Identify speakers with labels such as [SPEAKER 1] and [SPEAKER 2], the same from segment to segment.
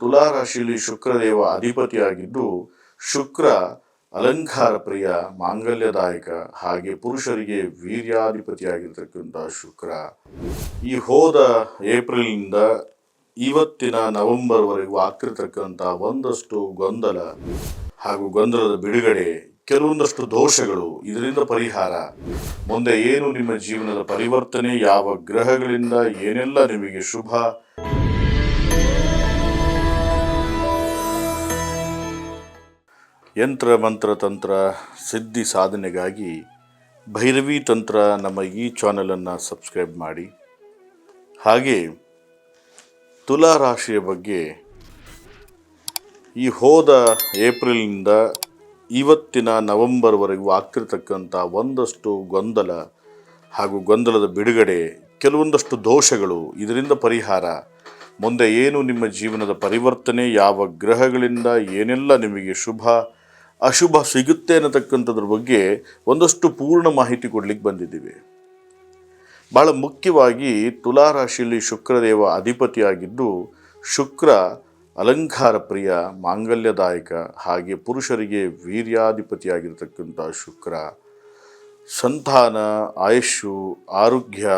[SPEAKER 1] ತುಲಾ ರಾಶಿಯಲ್ಲಿ ಶುಕ್ರದೇವ ಅಧಿಪತಿಯಾಗಿದ್ದು, ಶುಕ್ರ ಅಲಂಕಾರ ಪ್ರಿಯ, ಮಾಂಗಲ್ಯದಾಯಕ ಹಾಗೆ ಪುರುಷರಿಗೆ ವೀರ್ಯಾಧಿಪತಿಯಾಗಿರ್ತಕ್ಕಂಥ ಶುಕ್ರ. ಈ ಹೋದ ಏಪ್ರಿಲ್ನಿಂದ ಇವತ್ತಿನ ನವೆಂಬರ್ವರೆಗೂ ಆಗ್ತಿರ್ತಕ್ಕಂಥ ಒಂದಷ್ಟು ಗೊಂದಲ ಹಾಗೂ ಗೊಂದಲದ ಬಿಡುಗಡೆ, ಕೆಲವೊಂದಷ್ಟು ದೋಷಗಳು ಇದರಿಂದ ಪರಿಹಾರ. ಮುಂದೆ ಏನು ನಿಮ್ಮ ಜೀವನದ ಪರಿವರ್ತನೆ, ಯಾವ ಗ್ರಹಗಳಿಂದ ಏನೆಲ್ಲ ನಿಮಗೆ ಶುಭ ಯಂತ್ರ, ಮಂತ್ರ, ತಂತ್ರ, ಸಿದ್ಧಿ ಸಾಧನೆಗಾಗಿ ಭೈರವಿ ತಂತ್ರ ನಮ್ಮ ಈ ಚಾನಲನ್ನು ಸಬ್ಸ್ಕ್ರೈಬ್ ಮಾಡಿ. ಹಾಗೆ ತುಲಾ ರಾಶಿಯ ಬಗ್ಗೆ ಈ ಹೋದ ಏಪ್ರಿಲ್ನಿಂದ ಇವತ್ತಿನ ನವೆಂಬರ್ವರೆಗೂ ಆಗ್ತಿರ್ತಕ್ಕಂಥ ಒಂದಷ್ಟು ಗೊಂದಲ ಹಾಗೂ ಗೊಂದಲದ ಬಿಡುಗಡೆ, ಕೆಲವೊಂದಷ್ಟು ದೋಷಗಳು ಇದರಿಂದ ಪರಿಹಾರ. ಮುಂದೆ ಏನು ನಿಮ್ಮ ಜೀವನದ ಪರಿವರ್ತನೆ, ಯಾವ ಗ್ರಹಗಳಿಂದ ಏನೆಲ್ಲ ನಿಮಗೆ ಶುಭ ಅಶುಭ ಸಿಗುತ್ತೆ ಅನ್ನತಕ್ಕಂಥದ್ರ ಬಗ್ಗೆ ಒಂದಷ್ಟು ಪೂರ್ಣ ಮಾಹಿತಿ ಕೊಡಲಿಕ್ಕೆ ಬಂದಿದ್ದೀವಿ. ಬಹಳ ಮುಖ್ಯವಾಗಿ ತುಲಾ ರಾಶಿಯಲ್ಲಿ ಶುಕ್ರದೇವ ಅಧಿಪತಿಯಾಗಿದ್ದು, ಶುಕ್ರ ಅಲಂಕಾರ ಪ್ರಿಯ, ಮಾಂಗಲ್ಯದಾಯಕ ಹಾಗೆ ಪುರುಷರಿಗೆ ವೀರ್ಯಾಧಿಪತಿಯಾಗಿರ್ತಕ್ಕಂಥ ಶುಕ್ರ. ಸಂತಾನ ಆಯುಷು ಆರೋಗ್ಯ,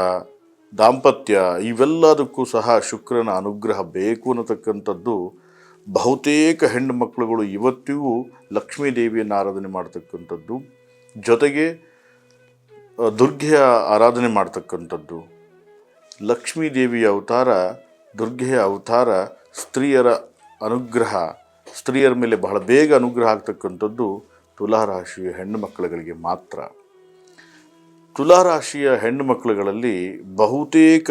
[SPEAKER 1] ದಾಂಪತ್ಯ ಇವೆಲ್ಲದಕ್ಕೂ ಸಹ ಶುಕ್ರನ ಅನುಗ್ರಹ ಬೇಕು ಅನ್ನತಕ್ಕಂಥದ್ದು ಬಹುತೇಕ ಹೆಣ್ಣು ಮಕ್ಕಳುಗಳು ಇವತ್ತಿಗೂ ಲಕ್ಷ್ಮೀ ದೇವಿಯನ್ನು ಆರಾಧನೆ ಮಾಡ್ತಕ್ಕಂಥದ್ದು, ಜೊತೆಗೆ ದುರ್ಗೆಯ ಆರಾಧನೆ ಮಾಡ್ತಕ್ಕಂಥದ್ದು. ಲಕ್ಷ್ಮೀ ದೇವಿಯ ಅವತಾರ, ದುರ್ಗೆಯ ಅವತಾರ, ಸ್ತ್ರೀಯರ ಅನುಗ್ರಹ, ಸ್ತ್ರೀಯರ ಮೇಲೆ ಬಹಳ ಬೇಗ ಅನುಗ್ರಹ ಆಗ್ತಕ್ಕಂಥದ್ದು ತುಲಾರಾಶಿಯ ಹೆಣ್ಣು ಮಕ್ಕಳುಗಳಿಗೆ ಮಾತ್ರ. ತುಲಾರಾಶಿಯ ಹೆಣ್ಣು ಮಕ್ಕಳುಗಳಲ್ಲಿ ಬಹುತೇಕ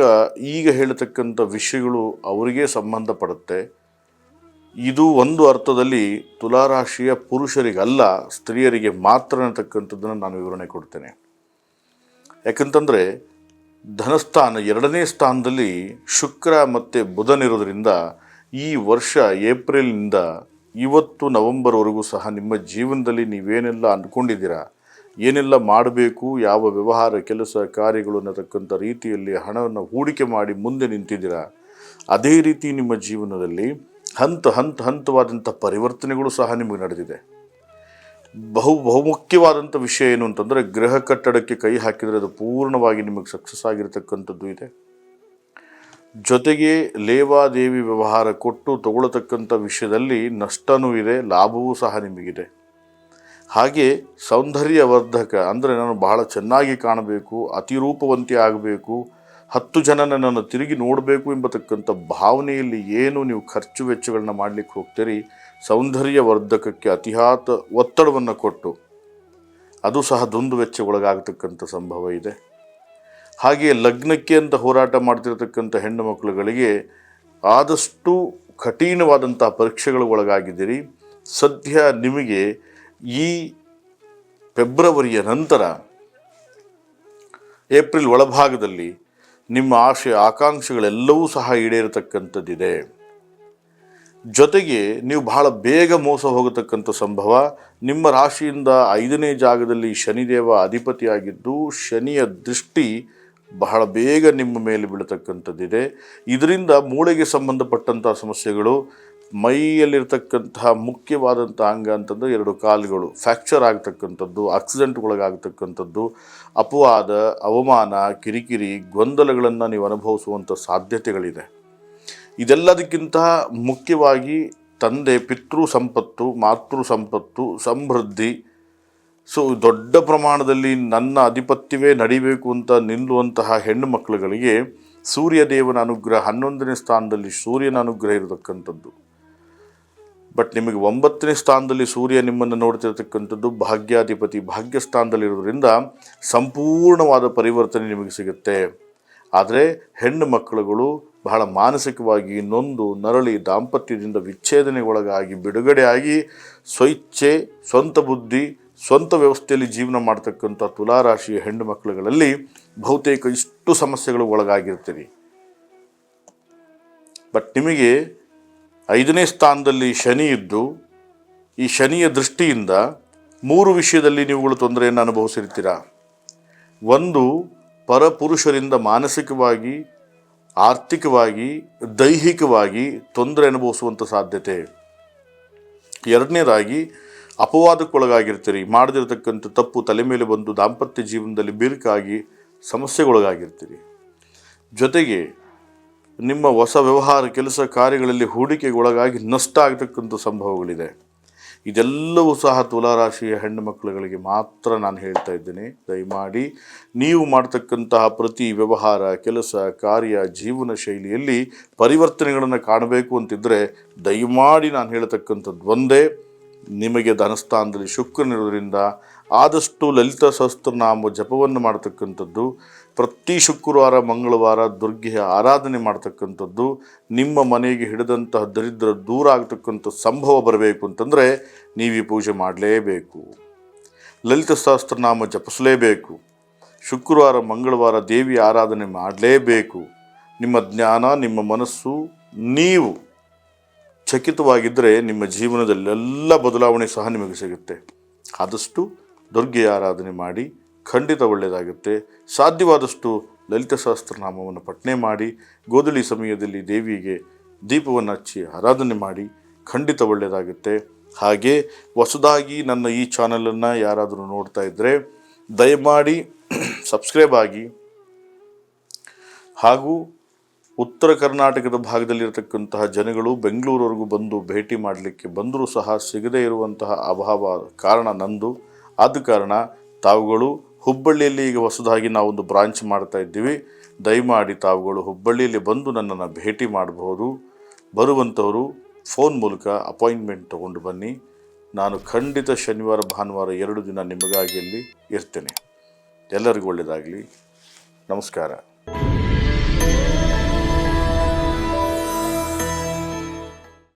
[SPEAKER 1] ಈಗ ಹೇಳತಕ್ಕಂಥ ವಿಷಯಗಳು ಅವರಿಗೆ ಸಂಬಂಧಪಡುತ್ತೆ. ಇದು ಒಂದು ಅರ್ಥದಲ್ಲಿ ತುಲಾರಾಶಿಯ ಪುರುಷರಿಗಲ್ಲ, ಸ್ತ್ರೀಯರಿಗೆ ಮಾತ್ರ ಅನ್ನತಕ್ಕಂಥದ್ದನ್ನು ನಾನು ವಿವರಣೆ ಕೊಡ್ತೇನೆ. ಯಾಕಂತಂದರೆ, ಧನಸ್ಥಾನ ಎರಡನೇ ಸ್ಥಾನದಲ್ಲಿ ಶುಕ್ರ ಮತ್ತು ಬುಧನಿರೋದ್ರಿಂದ ಈ ವರ್ಷ ಏಪ್ರಿಲ್ನಿಂದ ಇವತ್ತು ನವೆಂಬರ್ವರೆಗೂ ಸಹ ನಿಮ್ಮ ಜೀವನದಲ್ಲಿ ನೀವೇನೆಲ್ಲ ಅಂದ್ಕೊಂಡಿದ್ದೀರಾ? ಏನೆಲ್ಲ ಮಾಡಬೇಕು, ಯಾವ ವ್ಯವಹಾರ, ಕೆಲಸ, ಕಾರ್ಯಗಳು ಅನ್ನತಕ್ಕಂಥ ರೀತಿಯಲ್ಲಿ ಹಣವನ್ನು ಹೂಡಿಕೆ ಮಾಡಿ ಮುಂದೆ ನಿಂತಿದ್ದೀರಾ? ಅದೇ ರೀತಿ ನಿಮ್ಮ ಜೀವನದಲ್ಲಿ ಹಂತ ಹಂತ ಹಂತವಾದಂಥ ಪರಿವರ್ತನೆಗಳು ಸಹ ನಿಮಗೆ ನಡೆದಿದೆ. ಬಹು ಬಹುಮುಖ್ಯವಾದಂಥ ವಿಷಯ ಏನು ಅಂತಂದರೆ ಗೃಹ ಕಟ್ಟಡಕ್ಕೆ ಕೈ ಹಾಕಿದರೆ ಅದು ಪೂರ್ಣವಾಗಿ ನಿಮಗೆ ಸಕ್ಸಸ್ ಆಗಿರತಕ್ಕಂಥದ್ದು ಇದೆ. ಜೊತೆಗೆ ಲೇವಾದೇವಿ ವ್ಯವಹಾರ ಕೊಟ್ಟು ತಗೊಳ್ಳತಕ್ಕಂಥ ವಿಷಯದಲ್ಲಿ ನಷ್ಟನೂ ಇದೆ, ಲಾಭವೂ ಸಹ ನಿಮಗಿದೆ. ಹಾಗೆ ಸೌಂದರ್ಯವರ್ಧಕ ಅಂದರೆ ನಾನು ಬಹಳ ಚೆನ್ನಾಗಿ ಕಾಣಬೇಕು, ಅತಿರೂಪವಂತಿ ಆಗಬೇಕು ಹತ್ತು ಜನ ನನ್ನನ್ನು ತಿರುಗಿ ನೋಡಬೇಕು ಎಂಬತಕ್ಕಂಥ ಭಾವನೆಯಲ್ಲಿ ಏನು ನೀವು ಖರ್ಚು ವೆಚ್ಚಗಳನ್ನ ಮಾಡಲಿಕ್ಕೆ ಹೋಗ್ತೀರಿ ಸೌಂದರ್ಯ ವರ್ಧಕಕ್ಕೆ ಅತಿಹಾತ ಒತ್ತಡವನ್ನು ಕೊಟ್ಟು, ಅದು ಸಹ ದುಂದು ವೆಚ್ಚಗೊಳಗಾಗತಕ್ಕಂಥ ಸಂಭವ ಇದೆ. ಹಾಗೆಯೇ ಲಗ್ನಕ್ಕೆ ಅಂತ ಹೋರಾಟ ಮಾಡ್ತಿರತಕ್ಕಂಥ ಹೆಣ್ಣು ಮಕ್ಕಳುಗಳಿಗೆ ಆದಷ್ಟು ಕಠಿಣವಾದಂತಹ ಪರೀಕ್ಷೆಗಳು ಒಳಗಾಗಿದ್ದೀರಿ. ಸದ್ಯ ನಿಮಗೆ ಈ ಫೆಬ್ರವರಿಯ ನಂತರ ಏಪ್ರಿಲ್ ಒಳಭಾಗದಲ್ಲಿ ನಿಮ್ಮ ಆಶೆ, ಆಕಾಂಕ್ಷೆಗಳೆಲ್ಲವೂ ಸಹ ಈಡೇರತಕ್ಕಂಥದ್ದಿದೆ. ಜೊತೆಗೆ ನೀವು ಬಹಳ ಬೇಗ ಮೋಸ ಹೋಗತಕ್ಕಂಥ ಸಂಭವ. ನಿಮ್ಮ ರಾಶಿಯಿಂದ ಐದನೇ ಜಾಗದಲ್ಲಿ ಶನಿದೇವ ಅಧಿಪತಿಯಾಗಿದ್ದು, ಶನಿಯ ದೃಷ್ಟಿ ಬಹಳ ಬೇಗ ನಿಮ್ಮ ಮೇಲೆ ಬೀಳತಕ್ಕಂಥದ್ದಿದೆ. ಇದರಿಂದ ಮೂಳೆಗೆ ಸಂಬಂಧಪಟ್ಟಂಥ ಸಮಸ್ಯೆಗಳು ಮೈಯಲ್ಲಿರ್ತಕ್ಕಂತಹ ಮುಖ್ಯವಾದಂಥ ಅಂಗ ಅಂತಂದರೆ ಎರಡು ಕಾಲುಗಳು. ಫ್ರ್ಯಾಕ್ಚರ್ ಆಗ್ತಕ್ಕಂಥದ್ದು ಆಕ್ಸಿಡೆಂಟ್ಗೊಳಗಾಗ್ತಕ್ಕಂಥದ್ದು ಅಪವಾದ, ಅವಮಾನ, ಕಿರಿಕಿರಿ, ಗೊಂದಲಗಳನ್ನು ನೀವು ಅನುಭವಿಸುವಂಥ ಸಾಧ್ಯತೆಗಳಿದೆ. ಇದೆಲ್ಲದಕ್ಕಿಂತ ಮುಖ್ಯವಾಗಿ ತಂದೆ, ಪಿತೃ ಸಂಪತ್ತು, ಮಾತೃ ಸಂಪತ್ತು, ಸಮೃದ್ಧಿ. ಸೊ, ದೊಡ್ಡ ಪ್ರಮಾಣದಲ್ಲಿ ನನ್ನ ಅಧಿಪತ್ಯವೇ ನಡಿಬೇಕು ಅಂತ ನಿಲ್ಲುವಂತಹ ಹೆಣ್ಣು ಮಕ್ಕಳುಗಳಿಗೆ ಸೂರ್ಯದೇವನ ಅನುಗ್ರಹ ಹನ್ನೊಂದನೇ ಸ್ಥಾನದಲ್ಲಿ ಸೂರ್ಯನ ಅನುಗ್ರಹ ಇರತಕ್ಕಂಥದ್ದು. ಬಟ್ ನಿಮಗೆ ಒಂಬತ್ತನೇ ಸ್ಥಾನದಲ್ಲಿ ಸೂರ್ಯ ನಿಮ್ಮನ್ನು ನೋಡ್ತಿರ್ತಕ್ಕಂಥದ್ದು ಭಾಗ್ಯಾಧಿಪತಿ ಭಾಗ್ಯ ಸ್ಥಾನದಲ್ಲಿರೋದ್ರಿಂದ ಸಂಪೂರ್ಣವಾದ ಪರಿವರ್ತನೆ ನಿಮಗೆ ಸಿಗುತ್ತೆ. ಆದರೆ ಹೆಣ್ಣು ಮಕ್ಕಳುಗಳು ಬಹಳ ಮಾನಸಿಕವಾಗಿ ನೊಂದು, ನರಳಿ, ದಾಂಪತ್ಯದಿಂದ ವಿಚ್ಛೇದನೆಗೊಳಗಾಗಿ ಬಿಡುಗಡೆಯಾಗಿ ಸ್ವಇಚ್ಛೆ, ಸ್ವಂತ ಬುದ್ಧಿ, ಸ್ವಂತ ವ್ಯವಸ್ಥೆಯಲ್ಲಿ ಜೀವನ ಮಾಡ್ತಕ್ಕಂಥ ತುಲಾರಾಶಿಯ ಹೆಣ್ಣು ಮಕ್ಕಳುಗಳಲ್ಲಿ ಬಹುತೇಕ ಇಷ್ಟು ಸಮಸ್ಯೆಗಳು ಒಳಗಾಗಿರ್ತೀರಿ ಬಟ್ ನಿಮಗೆ ಐದನೇ ಸ್ಥಾನದಲ್ಲಿ ಶನಿ ಇದ್ದು, ಈ ಶನಿಯ ದೃಷ್ಟಿಯಿಂದ ಮೂರು ವಿಷಯದಲ್ಲಿ ನೀವುಗಳು ತೊಂದರೆಯನ್ನು ಅನುಭವಿಸಿರ್ತೀರ ಒಂದು, ಪರಪುರುಷರಿಂದ ಮಾನಸಿಕವಾಗಿ, ಆರ್ಥಿಕವಾಗಿ, ದೈಹಿಕವಾಗಿ ತೊಂದರೆ ಅನುಭವಿಸುವಂಥ ಸಾಧ್ಯತೆ. ಎರಡನೇದಾಗಿ, ಅಪವಾದಕ್ಕೊಳಗಾಗಿರ್ತೀರಿ, ಮಾಡದಿರತಕ್ಕಂಥ ತಪ್ಪು ತಲೆ ಮೇಲೆ ಬಂದು ದಾಂಪತ್ಯ ಜೀವನದಲ್ಲಿ ಬಿರುಕಾಗಿ ಸಮಸ್ಯೆಗೊಳಗಾಗಿರ್ತೀರಿ. ಜೊತೆಗೆ ನಿಮ್ಮ ಹೊಸ ವ್ಯವಹಾರ ಕೆಲಸ ಕಾರ್ಯಗಳಲ್ಲಿ ಹೂಡಿಕೆಗೊಳಗಾಗಿ ನಷ್ಟ ಆಗತಕ್ಕಂಥ ಸಂಭವಗಳಿದೆ. ಇದೆಲ್ಲವೂ ಸಹ ತುಲಾರಾಶಿಯ ಹೆಣ್ಣು ಮಕ್ಕಳುಗಳಿಗೆ ಮಾತ್ರ ನಾನು ಹೇಳ್ತಾ ಇದ್ದೇನೆ. ದಯಮಾಡಿ ನೀವು ಮಾಡ್ತಕ್ಕಂತಹ ಪ್ರತಿ ವ್ಯವಹಾರ, ಕೆಲಸ, ಕಾರ್ಯ, ಜೀವನ ಶೈಲಿಯಲ್ಲಿ ಪರಿವರ್ತನೆಗಳನ್ನು ಕಾಣಬೇಕು ಅಂತಿದ್ದರೆ ದಯಮಾಡಿ ನಾನು ಹೇಳತಕ್ಕಂಥದ್ದು ಒಂದೇ, ನಿಮಗೆ ಧನಸ್ಥಾನದಲ್ಲಿ ಶುಕ್ರನಿರೋದ್ರಿಂದ ಆದಷ್ಟು ಲಲಿತ ಸಹಸ್ರನಾಮ ಜಪವನ್ನು ಮಾಡ್ತಕ್ಕಂಥದ್ದು ಪ್ರತಿ ಶುಕ್ರವಾರ, ಮಂಗಳವಾರ ದುರ್ಗೆಯ ಆರಾಧನೆ ಮಾಡ್ತಕ್ಕಂಥದ್ದು, ನಿಮ್ಮ ಮನೆಗೆ ಹಿಡಿದಂತಹ ದರಿದ್ರ ದೂರ ಆಗ್ತಕ್ಕಂಥ ಸಂಭವ ಬರಬೇಕು ಅಂತಂದರೆ ನೀವು ಈ ಪೂಜೆ ಮಾಡಲೇಬೇಕು. ಲಲಿತ ಸಹಸ್ರನಾಮ ಜಪಿಸಲೇಬೇಕು. ಶುಕ್ರವಾರ, ಮಂಗಳವಾರ ದೇವಿ ಆರಾಧನೆ ಮಾಡಲೇಬೇಕು. ನಿಮ್ಮ ಜ್ಞಾನ, ನಿಮ್ಮ ಮನಸ್ಸು, ನೀವು ಚಕಿತವಾಗಿದ್ದರೆ ನಿಮ್ಮ ಜೀವನದಲ್ಲೆಲ್ಲ ಬದಲಾವಣೆ ಸಹ ನಿಮಗೆ ಸಿಗುತ್ತೆ. ಆದಷ್ಟು ದುರ್ಗೆಯ ಆರಾಧನೆ ಮಾಡಿ ಖಂಡಿತ ಒಳ್ಳೆಯದಾಗುತ್ತೆ. ಸಾಧ್ಯವಾದಷ್ಟು ಲಲಿತ ಸಹಸ್ರನಾಮವನ್ನು ಪಠನೆ ಮಾಡಿ ಗೋಧುಳಿ ಸಮಯದಲ್ಲಿ ದೇವಿಗೆ ದೀಪವನ್ನು ಹಚ್ಚಿ ಆರಾಧನೆ ಮಾಡಿ, ಖಂಡಿತ ಒಳ್ಳೆಯದಾಗುತ್ತೆ. ಹಾಗೆ ಹೊಸದಾಗಿ ನನ್ನ ಈ ಚಾನಲನ್ನು ಯಾರಾದರೂ ನೋಡ್ತಾ ಇದ್ದರೆ ದಯಮಾಡಿ ಸಬ್ಸ್ಕ್ರೈಬ್ ಆಗಿ. ಹಾಗೂ ಉತ್ತರ ಕರ್ನಾಟಕದ ಭಾಗದಲ್ಲಿರತಕ್ಕಂತಹ ಜನಗಳು ಬೆಂಗಳೂರವರೆಗೂ ಬಂದು ಭೇಟಿ ಮಾಡಲಿಕ್ಕೆ ಬಂದರೂ ಸಹ ಸಿಗದೇ ಇರುವಂತಹ ಅಭಾವ ಕಾರಣ ನಂದು. ಆದ ಕಾರಣ ತಾವುಗಳು ಹುಬ್ಬಳ್ಳಿಯಲ್ಲಿ ಈಗ ಹೊಸದಾಗಿ ನಾವೊಂದು ಬ್ರಾಂಚ್ ಮಾಡ್ತಾ ಇದ್ದೀವಿ. ದಯಮಾಡಿ ತಾವುಗಳು ಹುಬ್ಬಳ್ಳಿಯಲ್ಲಿ ಬಂದು ನನ್ನನ್ನು ಭೇಟಿ ಮಾಡಬಹುದು. ಬರುವಂಥವರು ಫೋನ್ ಮೂಲಕ ಅಪಾಯಿಂಟ್ಮೆಂಟ್ ತೊಗೊಂಡು ಬನ್ನಿ. ನಾನು ಖಂಡಿತ ಶನಿವಾರ, ಭಾನುವಾರ ಎರಡು ದಿನ ನಿಮಗಾಗಿ ಅಲ್ಲಿ ಇರ್ತೇನೆ. ಎಲ್ಲರಿಗೂ ಒಳ್ಳೆಯದಾಗಲಿ. ನಮಸ್ಕಾರ.